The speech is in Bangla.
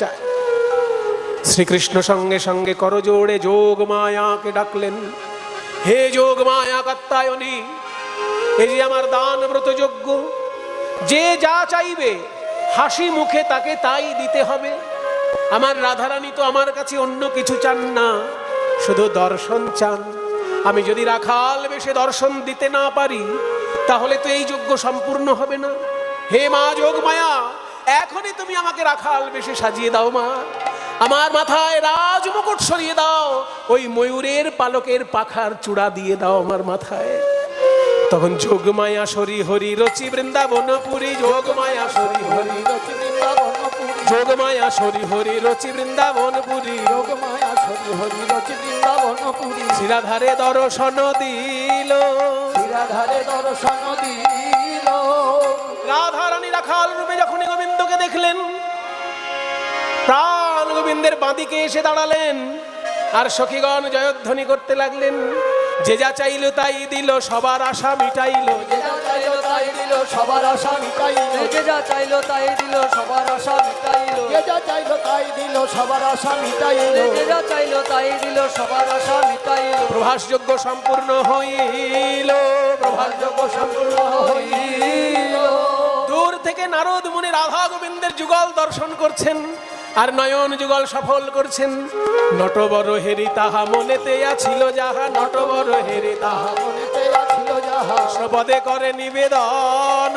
চায়। শ্রীকৃষ্ণ সঙ্গে সঙ্গে করজোড়ে যোগ মায়াকে ডাকলেন, হে যোগ মায়া কাত্তায়নী এই যে আমার দান ব্রত যজ্ঞ, যে যা চাইবে, হাসি মুখে তাকে তাই দিতে হবে। আমার রাধারানী তো আমার কাছে অন্য কিছু চান না, শুধু দর্শন চান। আমি যদি রাখাল বেশে দর্শন দিতে না পারি, তাহলে তো এই যজ্ঞ সম্পূর্ণ হবে না। হে মা যোগ মায়া এখনই তুমি আমাকে রাখাল বেশে সাজিয়ে দাও মা। আমার মাথায় রাজমুকুট সরিয়ে দাও ওই ময়ূরের পালকের পাখার চূড়া দিয়ে দাও আমার মাথায়। তখন যোগমায়া সরি হরি রচি বৃন্দাবন পুরী যোগমায়া সরি হরি রচি যোগমায়া সরি হরি রচি বৃন্দাবন পুরী যোগমায়া সরি হরি রচি বৃন্দাবনপুরী শিরাধারে দর্শন দিল। শিরাধারে দর্শন দিল। রাধারানী রাখাল রূপে যখনই গোবিন্দকে দেখলেন। প্রাণ গোবিন্দের বাঁদিকে এসে দাঁড়ালেন আর সখীগণ জয়ধ্বনি করতে লাগলেন। যে যা চাইল তাই দিল সবার আশা মিটাইল। যে যা চাইলো তাই দিল সবার আশা মিটাইল। যে যা চাইলো তাই দিল সবার আশা মিটাইল। যে যা চাইলো তাই দিল সবার আশা মিটাইল। যে যা চাইলো তাই দিল সবার আশা মিটাইল। প্রভাসযোগ্য সম্পূর্ণ হইল। প্রভাসযোগ্য নারদ মুনি রাধা গোবিন্দের যুগল দর্শন করছেন, আর নয়ন যুগল সফল করছেন। নটবর হেরি তাহা মনেতে আছিল যাহা নটবর হেরি তাহা মনেতে আছিল যাহা সপদে করে নিবেদন।